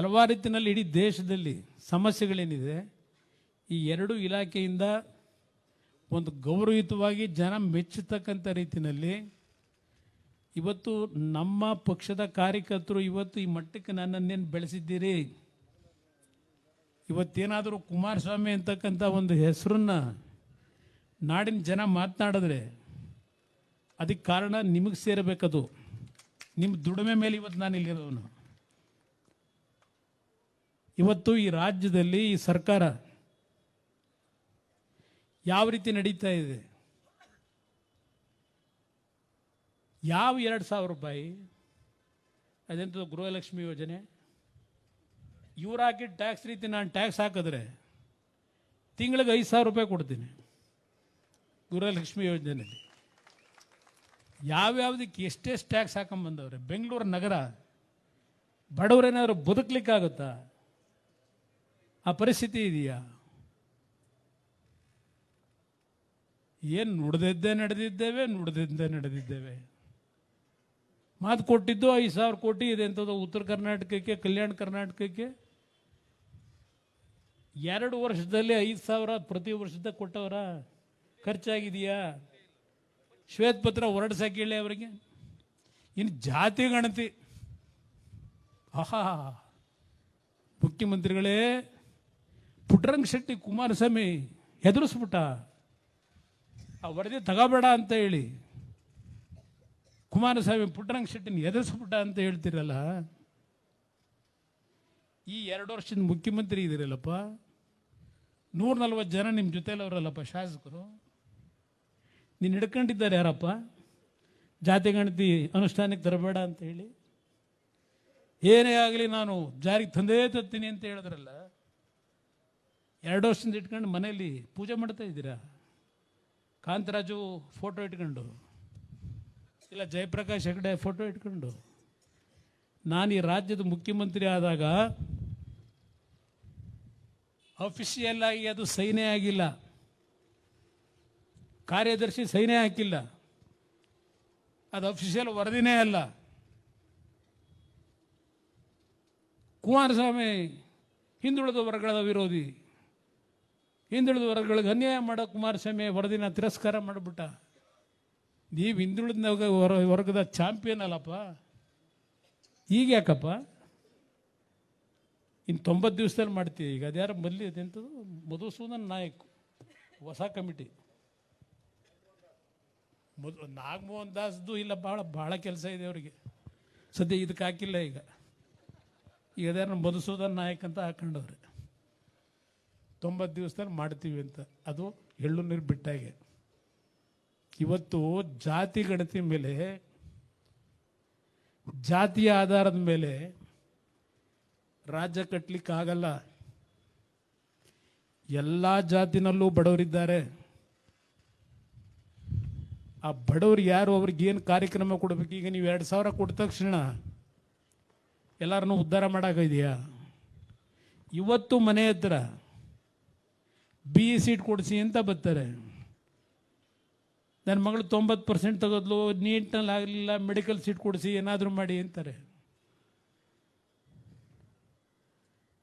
ಹಲವಾರು ರೀತಿಯಲ್ಲಿ ಇಡೀ ದೇಶದಲ್ಲಿ ಸಮಸ್ಯೆಗಳೇನಿದೆ, ಈ ಎರಡು ಇಲಾಖೆಯಿಂದ ಒಂದು ಗೌರವಯುತವಾಗಿ ಜನ ಮೆಚ್ಚತಕ್ಕಂಥ ರೀತಿಯಲ್ಲಿ ಇವತ್ತು ನಮ್ಮ ಪಕ್ಷದ ಕಾರ್ಯಕರ್ತರು ಇವತ್ತು ಈ ಮಟ್ಟಕ್ಕೆ ನನ್ನನ್ನೇನು ಬೆಳೆಸಿದ್ದೀರಿ? ಇವತ್ತೇನಾದರೂ ಕುಮಾರಸ್ವಾಮಿ ಅಂತಕ್ಕಂಥ ಒಂದು ಹೆಸರನ್ನು ನಾಡಿನ ಜನ ಮಾತನಾಡಿದ್ರೆ ಅದಕ್ಕೆ ಕಾರಣ ನಿಮಗೆ ಸೇರಬೇಕದು. ನಿಮ್ಮ ದುಡಿಮೆ ಮೇಲೆ ಇವತ್ತು ನಾನು ಇಲ್ಲಿರೋನು ಇವತ್ತು ಈ ರಾಜ್ಯದಲ್ಲಿ ಈ ಸರ್ಕಾರ ಯಾವ ರೀತಿ ನಡೀತಾ ಇದೆ? ಯಾವ ಎರಡು ಸಾವಿರ ರೂಪಾಯಿ ಅದೆಂಥದ್ದು ಗೃಹಲಕ್ಷ್ಮಿ ಯೋಜನೆ ಇವ್ರು ಹಾಕಿದ ಟ್ಯಾಕ್ಸ್ ರೀತಿ ನಾನು ಟ್ಯಾಕ್ಸ್ ಹಾಕಿದ್ರೆ ತಿಂಗಳಿಗೆ ಐದು ಸಾವಿರ ರೂಪಾಯಿ ಕೊಡ್ತೀನಿ ಗೃಹಲಕ್ಷ್ಮಿ ಯೋಜನೆಯಲ್ಲಿ. ಯಾವ್ಯಾವ್ದಕ್ಕೆ ಎಷ್ಟೆಷ್ಟು ಟ್ಯಾಕ್ಸ್ ಹಾಕೊಂಬಂದವ್ರೆ? ಬೆಂಗಳೂರು ನಗರ ಬಡವರೇನಾದ್ರು ಬದುಕಲಿಕ್ಕಾಗುತ್ತಾ? ಆ ಪರಿಸ್ಥಿತಿ ಇದೆಯಾ? ಏನು ನುಡ್ದಿದ್ದೇ ನಡೆದಿದ್ದೇವೆ ನುಡ್ದಿದ್ದೇ ನಡೆದಿದ್ದೇವೆ. ಮಾತು ಕೊಟ್ಟಿದ್ದು ಐದು ಸಾವಿರ ಕೋಟಿ, ಇದೆ ಅಂತದ್ದು ಉತ್ತರ ಕರ್ನಾಟಕಕ್ಕೆ, ಕಲ್ಯಾಣ ಕರ್ನಾಟಕಕ್ಕೆ? ಎರಡು ವರ್ಷದಲ್ಲಿ ಐದು ಸಾವಿರ, ಪ್ರತಿ ವರ್ಷದ ಕೊಟ್ಟವರ ಖರ್ಚಾಗಿದೆಯಾ? ಶ್ವೇತಪತ್ರ ಹೊರಡ್ಸಕ್ಕೆ ಅವರಿಗೆ? ಇನ್ನು ಜಾತಿ ಗಣತಿ. ಆಹಾ! ಮುಖ್ಯಮಂತ್ರಿಗಳೇ ಪುಟ್ಟರಂಗ ಶೆಟ್ಟಿ ಕುಮಾರಸ್ವಾಮಿ ಹೆದರಿಸ್ಬಿಟ್ಟ. ಆ ವರದಿ ತಗೋಬೇಡ ಅಂತ ಹೇಳಿ. ಕುಮಾರಸ್ವಾಮಿ ಪುಟ್ಟರಂಗ ಶೆಟ್ಟಿನ ಎದುರಿಸ್ಬಿಟ್ಟ ಅಂತ ಹೇಳ್ತಿರಲ್ಲ. ಈ ಎರಡು ವರ್ಷದ ಮುಖ್ಯಮಂತ್ರಿ ಇದ್ದೀರಲ್ಲಪ್ಪ. ನೂರ ನಲ್ವತ್ತು ಜನ ನಿಮ್ಮ ಜೊತೆಲವರಲ್ಲಪ್ಪ ಶಾಸಕರು. ನೀನು ಹಿಡ್ಕೊಂಡಿದ್ದಾರೆ ಯಾರಪ್ಪ? ಜಾತಿ ಗಣತಿ ಅನುಷ್ಠಾನಕ್ಕೆ ತರಬೇಡ ಅಂತ ಹೇಳಿ. ಏನೇ ಆಗಲಿ ನಾನು ಜಾರಿಗೆ ತಂದೇ ತರ್ತೀನಿ ಅಂತ ಹೇಳಿದ್ರಲ್ಲ. ಎರಡು ವರ್ಷದಿಂದ ಇಟ್ಕೊಂಡು ಮನೆಯಲ್ಲಿ ಪೂಜೆ ಮಾಡ್ತಾ ಇದ್ದೀರಾ? ಕಾಂತರಾಜು ಫೋಟೋ ಇಟ್ಕೊಂಡು. ಇಲ್ಲ, ಜಯಪ್ರಕಾಶ್ ಹೆಗಡೆ ಫೋಟೋ ಇಟ್ಕೊಂಡು. ನಾನು ಈ ರಾಜ್ಯದ ಮುಖ್ಯಮಂತ್ರಿ ಆದಾಗ ಅಫಿಷಿಯಲ್ ಆಗಿ ಅದು ಸೈನೇ ಆಗಿಲ್ಲ. ಕಾರ್ಯದರ್ಶಿ ಸೈನೇ ಹಾಕಿಲ್ಲ. ಅದು ಅಫಿಷಿಯಲ್ ವರದಿನೇ ಅಲ್ಲ. ಕುಮಾರಸ್ವಾಮಿ ಹಿಂದುಳಿದ ವರ್ಗದ ವಿರೋಧಿ. ಹಿಂದುಳಿದ ವರ್ಗಗಳಿಗೆ ಅನ್ಯಾಯ ಮಾಡೋ ಕುಮಾರಸ್ವಾಮಿ ವರದಿನ ತಿರಸ್ಕಾರ ಮಾಡಿಬಿಟ್ಟ. ನೀವು ಹಿಂದುಳಿದ ವರ- ವರ್ಗದ ಚಾಂಪಿಯನ್ ಅಲ್ಲಪ್ಪ. ಈಗ ಯಾಕಪ್ಪ? ಇನ್ನು ತೊಂಬತ್ತು ದಿವಸದಲ್ಲಿ ಮಾಡ್ತೀವಿ ಈಗ? ಅದ್ಯಾರು ಮಲ್ಲಿ ಅದೆಂಥದ್ದು ಮಧುಸೂದನ್ ನಾಯಕ್, ಹೊಸ ಕಮಿಟಿ. ಮಧು, ನಾಗಮೋಹನ್ ದಾಸ್ದು ಇಲ್ಲ ಭಾಳ ಭಾಳ ಕೆಲಸ ಇದೆ ಅವರಿಗೆ. ಸದ್ಯ ಇದಕ್ಕೆ ಹಾಕಿಲ್ಲ ಈಗ. ಈಗ ಅದ್ಯಾರು ಮಧುಸೂದನ್ ನಾಯಕ್ ಅಂತ ಹಾಕೊಂಡವ್ರೆ. ತೊಂಬತ್ತು ದಿವಸದಲ್ಲಿ ಮಾಡ್ತೀವಿ ಅಂತ. ಅದು ಎಳ್ಳು ನೀರು ಬಿಟ್ಟಾಗೆ. ಇವತ್ತು ಜಾತಿ ಗಣತಿ ಮೇಲೆ, ಜಾತಿಯ ಆಧಾರದ ಮೇಲೆ ರಾಜ್ಯ ಕಟ್ಟಲಿಕ್ಕೆ ಆಗಲ್ಲ. ಎಲ್ಲ ಜಾತಿನಲ್ಲೂ ಬಡವರಿದ್ದಾರೆ ಆ ಬಡವರು ಯಾರು, ಅವ್ರಿಗೆ ಏನು ಕಾರ್ಯಕ್ರಮ ಕೊಡಬೇಕು? ಈಗ ನೀವು ಎರಡು ಸಾವಿರ ಕೊಟ್ಟ ತಕ್ಷಣ ಎಲ್ಲರನ್ನೂ ಉದ್ಧಾರ ಮಾಡೋಕ್ಕಿದೆಯಾ ಇವತ್ತು ಮನೆ ಹತ್ರ ಬಿ ಇ ಸೀಟ್ ಕೊಡಿಸಿ ಅಂತ ಬರ್ತಾರೆ. ನನ್ನ ಮಗಳು ತೊಂಬತ್ತು ಪರ್ಸೆಂಟ್ ತೆಗೆದ್ಲು, ನೀಟ್ನಲ್ಲಿ ಆಗಲಿಲ್ಲ, ಮೆಡಿಕಲ್ ಸೀಟ್ ಕೊಡಿಸಿ, ಏನಾದರೂ ಮಾಡಿ ಅಂತಾರೆ.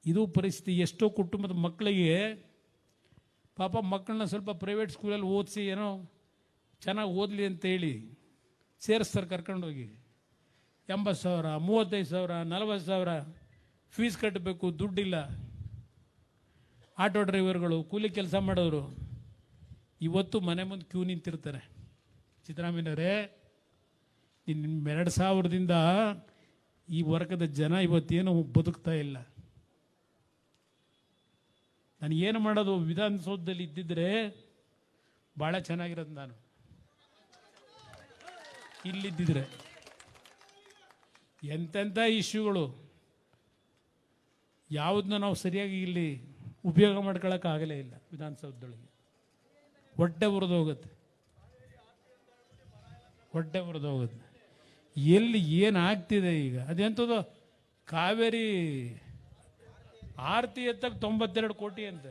ಇದು ಪರಿಸ್ಥಿತಿ. ಎಷ್ಟೋ ಕುಟುಂಬದ ಮಕ್ಕಳಿಗೆ ಪಾಪ ಮಕ್ಕಳನ್ನ ಸ್ವಲ್ಪ ಪ್ರೈವೇಟ್ ಸ್ಕೂಲಲ್ಲಿ ಓದಿಸಿ ಏನೋ ಚೆನ್ನಾಗಿ ಓದಲಿ ಅಂತೇಳಿ ಸೇರಿಸ್ತಾರೆ ಕರ್ಕೊಂಡೋಗಿ. ಎಂಬತ್ತು ಸಾವಿರ, ಮೂವತ್ತೈದು ಸಾವಿರ, ನಲವತ್ತು ಸಾವಿರ ಫೀಸ್ ಕಟ್ಟಬೇಕು, ದುಡ್ಡಿಲ್ಲ. ಆಟೋ ಡ್ರೈವರ್ಗಳು ಕೂಲಿ ಕೆಲಸ ಮಾಡೋರು ಇವತ್ತು ಮನೆ ಮುಂದೆ ಕ್ಯೂ ನಿಂತಿರ್ತಾರೆ. ಸಿದ್ದರಾಮಯ್ಯವರೇ ನಿನ್ನ ಎರಡು ಸಾವಿರದಿಂದ ಈ ವರ್ಗದ ಜನ ಇವತ್ತೇನು ಬದುಕ್ತಾ ಇಲ್ಲ. ನಾನು ಏನು ಮಾಡೋದು ವಿಧಾನಸೌಧದಲ್ಲಿ ಇದ್ದಿದ್ರೆ ಭಾಳ ಚೆನ್ನಾಗಿರೋದು ನಾನು. ಇಲ್ಲಿದ್ದಿದ್ರೆ. ಎಂತೆಂಥ ಇಶ್ಯೂಗಳು. ಯಾವುದನ್ನ ನಾವು ಸರಿಯಾಗಿ ಇಲ್ಲಿ ಉಪಯೋಗ ಮಾಡ್ಕೊಳ್ಳೋಕ್ಕಾಗಲೇ ಇಲ್ಲ ವಿಧಾನಸೌಧದೊಳಗೆ. ಹೊಟ್ಟೆ ಹೋಗುತ್ತೆ. ಹೊಟ್ಟೆ ಹೋಗುತ್ತೆ. ಎಲ್ಲಿ ಏನು ಆಗ್ತಿದೆ ಈಗ? ಅದೆಂಥದ್ದು? ಕಾವೇರಿ ಆರತಿ ಎತ್ತಕ್ಕೆ ತೊಂಬತ್ತೆರಡು ಕೋಟಿ ಅಂತ.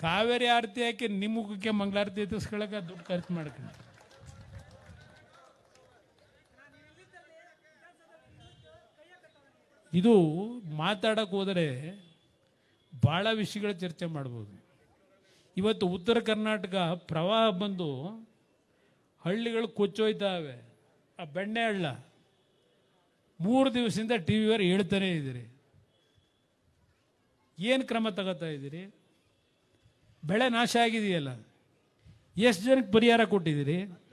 ಕಾವೇರಿ ಆರತಿ ಹಾಕಿ ನಿಮ್ಮ ಮುಖಕ್ಕೆ ಮಂಗಳಾರತಿ ಎತ್ತಿಸ್ಕೊಳಕ್ಕೆ ದುಡ್ಡು ಖರ್ಚು ಮಾಡ್ಕೊಂಡು. ಇದು ಮಾತಾಡಕ್ಕೆ ಹೋದರೆ ಭಾಳ ವಿಷಯಗಳ ಚರ್ಚೆ ಮಾಡ್ಬೋದು. ಇವತ್ತು ಉತ್ತರ ಕರ್ನಾಟಕ ಪ್ರವಾಹ ಬಂದು ಹಳ್ಳಿಗಳು ಕೊಚ್ಚೋಯ್ತಾವೆ. ಆ ಬೆಣ್ಣೆ ಹಳ್ಳ. ಮೂರು ದಿವಸದಿಂದ ಟಿ ವಿಯವರು ಹೇಳ್ತಾನೆ ಇದ್ದೀರಿ. ಏನು ಕ್ರಮ ತಗೋತಾ ಇದ್ದೀರಿ? ಬೆಳೆ ನಾಶ ಆಗಿದೆಯಲ್ಲ. ಎಷ್ಟು ಜನಕ್ಕೆ ಪರಿಹಾರ ಕೊಟ್ಟಿದ್ದೀರಿ?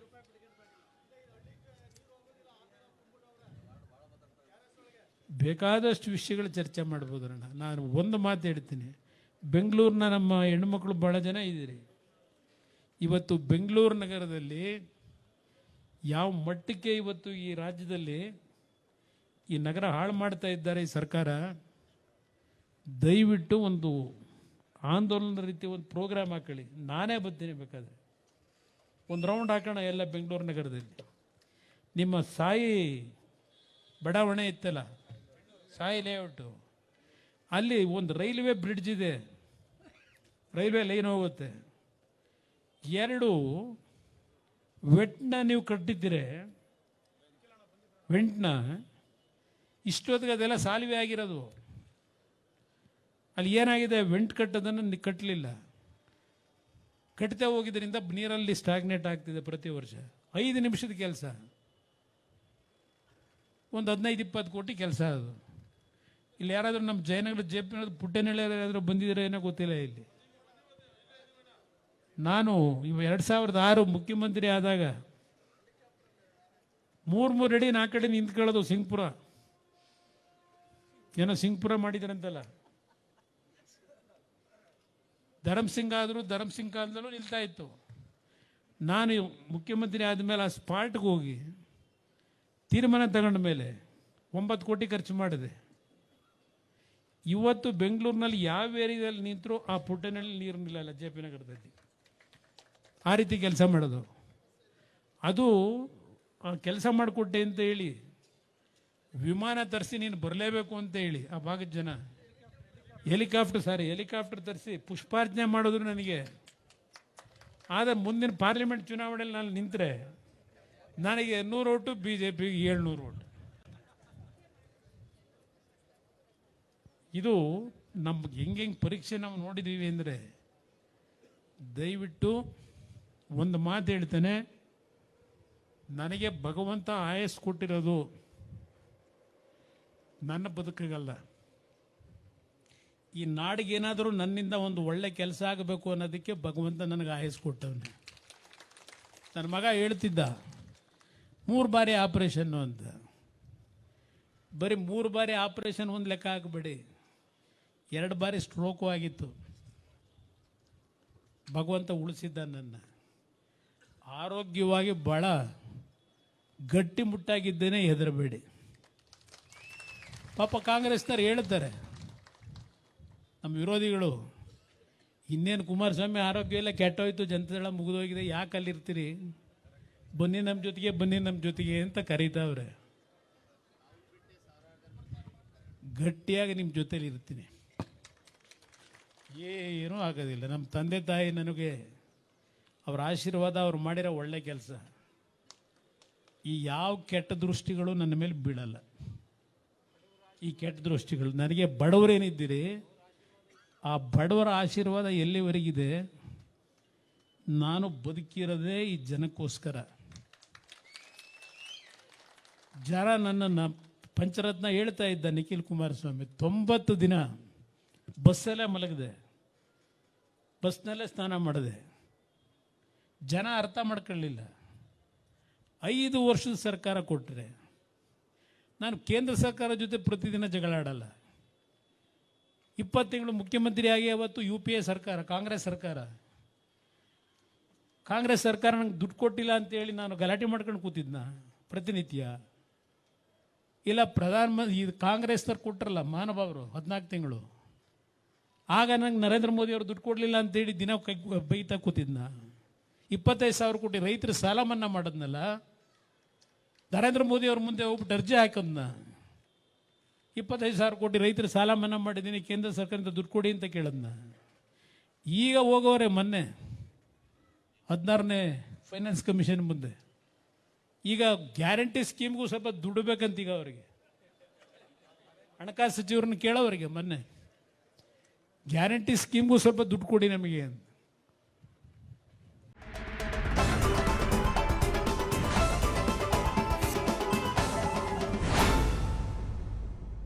ಬೇಕಾದಷ್ಟು ವಿಷಯಗಳು ಚರ್ಚೆ ಮಾಡ್ಬೋದು ಅಣ್ಣ. ನಾನು ಒಂದು ಮಾತು ಹೇಳ್ತೀನಿ. ಬೆಂಗಳೂರಿನ ನಮ್ಮ ಹೆಣ್ಮಕ್ಳು ಭಾಳ ಜನ ಇದ್ದೀರಿ. ಇವತ್ತು ಬೆಂಗಳೂರು ನಗರದಲ್ಲಿ ಯಾವ ಮಟ್ಟಕ್ಕೆ ಇವತ್ತು ಈ ರಾಜ್ಯದಲ್ಲಿ ಈ ನಗರ ಹಾಳು ಮಾಡ್ತಾ ಇದ್ದಾರೆ ಈ ಸರ್ಕಾರ, ದಯವಿಟ್ಟು ಒಂದು ಆಂದೋಲನದ ರೀತಿ ಒಂದು ಪ್ರೋಗ್ರಾಮ್ ಹಾಕೊಳ್ಳಿ. ನಾನೇ ಬರ್ತೀನಿ ಬೇಕಾದ್ರೆ. ಒಂದು ರೌಂಡ್ ಹಾಕೋಣ ಎಲ್ಲ ಬೆಂಗಳೂರು ನಗರದಲ್ಲಿ. ನಿಮ್ಮ ಸಾಯಿ ಬಡಾವಣೆ ಇತ್ತಲ್ಲ ಸಾಯಿ ಲೇಔಟು ಅಲ್ಲಿ ಒಂದು ರೈಲ್ವೆ ಬ್ರಿಡ್ಜ್ ಇದೆ. ರೈಲ್ವೆ ಲೈನ್ ಹೋಗುತ್ತೆ. ಎರಡು ವೆಟ್ನ ನೀವು ಕಟ್ಟಿದ್ದೀರಿ? ವೆಂಟ್ನ? ಇಷ್ಟೊತ್ತಿಗೆ ಅದೆಲ್ಲ ಸಾಲ್ವೆ ಆಗಿರೋದು. ಅಲ್ಲಿ ಏನಾಗಿದೆ? ವೆಂಟ್ ಕಟ್ಟೋದನ್ನು ಕಟ್ಟಲಿಲ್ಲ. ಕಟ್ತಾ ಹೋಗಿದ್ದರಿಂದ ನೀರಲ್ಲಿ ಸ್ಟಾಗ್ನೇಟ್ ಆಗ್ತಿದೆ ಪ್ರತಿ ವರ್ಷ. ಐದು ನಿಮಿಷದ ಕೆಲಸ. ಒಂದು ಹದಿನೈದು, ಇಪ್ಪತ್ತು ಕೋಟಿ ಕೆಲಸ ಅದು. ಇಲ್ಲಿ ಯಾರಾದರೂ ನಮ್ಮ ಜಯನಗರ ಜೆ ಪಿ ಪುಟ್ಟನಹಳ್ಳಿ ಯಾರಾದರೂ ಬಂದಿದ್ರೆ ಏನೋ ಗೊತ್ತಿಲ್ಲ ಇಲ್ಲಿ. ನಾನು ಇವ ಎರಡು ಸಾವಿರದ ಆರು ಮುಖ್ಯಮಂತ್ರಿ ಆದಾಗ ಮೂರು ಮೂರು ಅಡಿ ನಾಲ್ಕು ಅಡಿ ನಿಂತ್ಕೊಳ್ಳೋದು ಸಿಂಗ್ಪುರ. ಏನೋ ಸಿಂಗ್ಪುರ ಮಾಡಿದ್ರಂತಲ್ಲ. ಧರಮ್ ಸಿಂಗ್ ಆದರೂ ಧರಮ್ ಸಿಂಗ್ ಕಾಲದಲ್ಲೂ ನಿಲ್ತಾ ಇತ್ತು. ನಾನು ಮುಖ್ಯಮಂತ್ರಿ ಆದಮೇಲೆ ಆ ಸ್ಪಾಟ್ಗೆ ಹೋಗಿ ತೀರ್ಮಾನ ತಗೊಂಡ ಮೇಲೆ ಒಂಬತ್ತು ಕೋಟಿ ಖರ್ಚು ಮಾಡಿದೆ. ಇವತ್ತು ಬೆಂಗಳೂರಿನಲ್ಲಿ ಯಾವ ಏರಿಯಾದಲ್ಲಿ ನಿಂತರೂ ಆ ಪುಟ್ಟನಲ್ಲಿ ನೀರು ನಿಲ್ಲಲ್ಲ ಜೆ ಪಿ ನಗರದಲ್ಲಿ? ಆ ರೀತಿ ಕೆಲಸ ಮಾಡೋದು. ಅದು ಕೆಲಸ ಮಾಡಿಕೊಟ್ಟೆ ಅಂತ ಹೇಳಿ, ವಿಮಾನ ತರಿಸಿ ನೀನು ಬರಲೇಬೇಕು ಅಂತ ಹೇಳಿ, ಆ ಭಾಗದ ಜನ. ಹೆಲಿಕಾಪ್ಟರ್ ಸಾರಿ, ಹೆಲಿಕಾಪ್ಟರ್ ತರಿಸಿ ಪುಷ್ಪಾರ್ಚನೆ ಮಾಡಿದ್ರು ನನಗೆ. ಆದರೆ ಮುಂದಿನ ಪಾರ್ಲಿಮೆಂಟ್ ಚುನಾವಣೆಯಲ್ಲಿ ನಾನು ನಿಂತರೆ, ನನಗೆ ನೂರು ಓಟು ಬಿ ಜೆ ಪಿಗೆ ಏಳ್ನೂರು ಓಟು. ಇದು ನಮ್ಗೆ ಹೆಂಗೆ ಹೆಂಗೆ ಪರೀಕ್ಷೆ ನಾವು ನೋಡಿದ್ದೀವಿ ಅಂದರೆ ದಯವಿಟ್ಟು ಒಂದು ಮಾತು ಹೇಳ್ತೇನೆ. ನನಗೆ ಭಗವಂತ ಆಯಸ್ ಕೊಟ್ಟಿರೋದು ನನ್ನ ಬದುಕಿಗಲ್ಲ. ಈ ನಾಡಿಗೇನಾದರೂ ನನ್ನಿಂದ ಒಂದು ಒಳ್ಳೆ ಕೆಲಸ ಆಗಬೇಕು ಅನ್ನೋದಕ್ಕೆ ಭಗವಂತ ನನಗೆ ಆಯಸ್ ಕೊಟ್ಟವನು. ನನ್ನ ಮಗ ಹೇಳ್ತಿದ್ದ, ಮೂರು ಬಾರಿ ಆಪ್ರೇಷನ್ನು ಅಂತ. ಬರೀ ಮೂರು ಬಾರಿ ಆಪರೇಷನ್ ಒಂದು ಲೆಕ್ಕ ಹಾಕಬೇಡಿ. ಎರಡು ಬಾರಿ ಸ್ಟ್ರೋಕು ಆಗಿತ್ತು. ಭಗವಂತ ಉಳಿಸಿದ್ದ ನನ್ನ. ಆರೋಗ್ಯವಾಗಿ ಭಾಳ ಗಟ್ಟಿಮುಟ್ಟಾಗಿದ್ದೇನೆ ಹೆದರಬೇಡಿ. ಪಾಪ ಕಾಂಗ್ರೆಸ್ನವ್ರು ಹೇಳ್ತಾರೆ, ನಮ್ಮ ವಿರೋಧಿಗಳು, ಇನ್ನೇನು ಕುಮಾರಸ್ವಾಮಿ ಆರೋಗ್ಯ ಎಲ್ಲ ಕೆಟ್ಟೋಯ್ತು ಜನತೆಗಳ ಮುಗಿದೋಗಿದೆ, ಯಾಕೆ ಅಲ್ಲಿರ್ತೀರಿ? ಬನ್ನಿ ನಮ್ಮ ಜೊತೆಗೆ, ಬನ್ನಿ ನಮ್ಮ ಜೊತೆಗೆ ಅಂತ ಕರೀತಾವ್ರೆ. ಗಟ್ಟಿಯಾಗಿ ನಿಮ್ಮ ಜೊತೇಲಿ ಇರ್ತೀನಿ ಏನೂ ಆಗೋದಿಲ್ಲ. ನಮ್ಮ ತಂದೆ ತಾಯಿ ನನಗೆ ಅವರ ಆಶೀರ್ವಾದ ಅವ್ರು ಮಾಡಿರೋ ಒಳ್ಳೆ ಕೆಲಸ. ಈ ಯಾವ ಕೆಟ್ಟ ದೃಷ್ಟಿಗಳು ನನ್ನ ಮೇಲೆ ಬೀಳಲ್ಲ. ಈ ಕೆಟ್ಟ ದೃಷ್ಟಿಗಳು. ನನಗೆ ಬಡವರೇನಿದ್ದೀರಿ ಆ ಬಡವರ ಆಶೀರ್ವಾದ ಎಲ್ಲಿವರೆಗಿದೆ? ನಾನು ಬದುಕಿರೋದೇ ಈ ಜನಕ್ಕೋಸ್ಕರ. ಜರ ನನ್ನನ್ನು ಪಂಚರತ್ನ ಹೇಳ್ತಾ ಇದ್ದ ನಿಖಿಲ್ ಕುಮಾರಸ್ವಾಮಿ, ತೊಂಬತ್ತು ದಿನ ಬಸ್ಸಲ್ಲೇ ಮಲಗಿದೆ. ಬಸ್ನಲ್ಲೇ ಸ್ನಾನ ಮಾಡಿದೆ. ಜನ ಅರ್ಥ ಮಾಡ್ಕೊಳ್ಳಿಲ್ಲ. ಐದು ವರ್ಷದ ಸರ್ಕಾರ ಕೊಟ್ಟರೆ ನಾನು ಕೇಂದ್ರ ಸರ್ಕಾರ ಜೊತೆ ಪ್ರತಿದಿನ ಜಗಳಾಡಲ್ಲ. ಇಪ್ಪತ್ತು ತಿಂಗಳು ಮುಖ್ಯಮಂತ್ರಿಯಾಗಿ ಅವತ್ತು ಯು ಪಿ ಎ ಸರ್ಕಾರ, ಕಾಂಗ್ರೆಸ್ ಸರ್ಕಾರ. ಕಾಂಗ್ರೆಸ್ ಸರ್ಕಾರ ನಂಗೆ ದುಡ್ಡು ಕೊಟ್ಟಿಲ್ಲ ಅಂತೇಳಿ ನಾನು ಗಲಾಟೆ ಮಾಡ್ಕೊಂಡು ಕೂತಿದ್ನ, ಪ್ರತಿನಿತ್ಯ. ಇಲ್ಲ ಪ್ರಧಾನಮಂತ್ರಿ ಇದು ಕಾಂಗ್ರೆಸ್ನವ್ರು ಕೊಟ್ಟರಲ್ಲ ಮಾನಭಾವರು ಹದಿನಾಲ್ಕು ತಿಂಗಳು. ಆಗ ನಂಗೆ ನರೇಂದ್ರ ಮೋದಿ ಅವರು ದುಡ್ಡು ಕೊಡಲಿಲ್ಲ ಅಂತೇಳಿ ದಿನ ಕೈ ಬೈತಾ ಕೂತಿದ್ನ. ಇಪ್ಪತ್ತೈದು ಸಾವಿರ ಕೋಟಿ ರೈತರ ಸಾಲ ಮನ್ನಾ ಮಾಡಿದ್ನಲ್ಲ, ನರೇಂದ್ರ ಮೋದಿ ಅವ್ರ ಮುಂದೆ ಹೋಗ್ಬಿಟ್ಟು ಅರ್ಜಿ ನಾ ಇಪ್ಪತ್ತೈದು ಸಾವಿರ ಕೋಟಿ ರೈತರ ಸಾಲ ಮನ್ನಾ ಮಾಡಿದ್ದೀನಿ, ಕೇಂದ್ರ ಸರ್ಕಾರದಿಂದ ದುಡ್ಡು ಕೊಡಿ ಅಂತ ಕೇಳದ್ನ. ಈಗ ಹೋಗೋರೆ ಮೊನ್ನೆ, ಹದಿನಾರನೇ ಫೈನಾನ್ಸ್ ಕಮಿಷನ್ ಮುಂದೆ. ಈಗ ಗ್ಯಾರಂಟಿ ಸ್ಕೀಮ್ಗೂ ಸ್ವಲ್ಪ ದುಡ್ಡು ಬೇಕಂತ ಈಗ ಅವರಿಗೆ. ಹಣಕಾಸು ಸಚಿವರನ್ನ ಕೇಳೋವರಿಗೆ ಮೊನ್ನೆ. ಗ್ಯಾರಂಟಿ ಸ್ಕೀಮ್ಗೂ ಸ್ವಲ್ಪ ದುಡ್ಡು ಕೊಡಿ ನಮಗೆ ಅಂತ.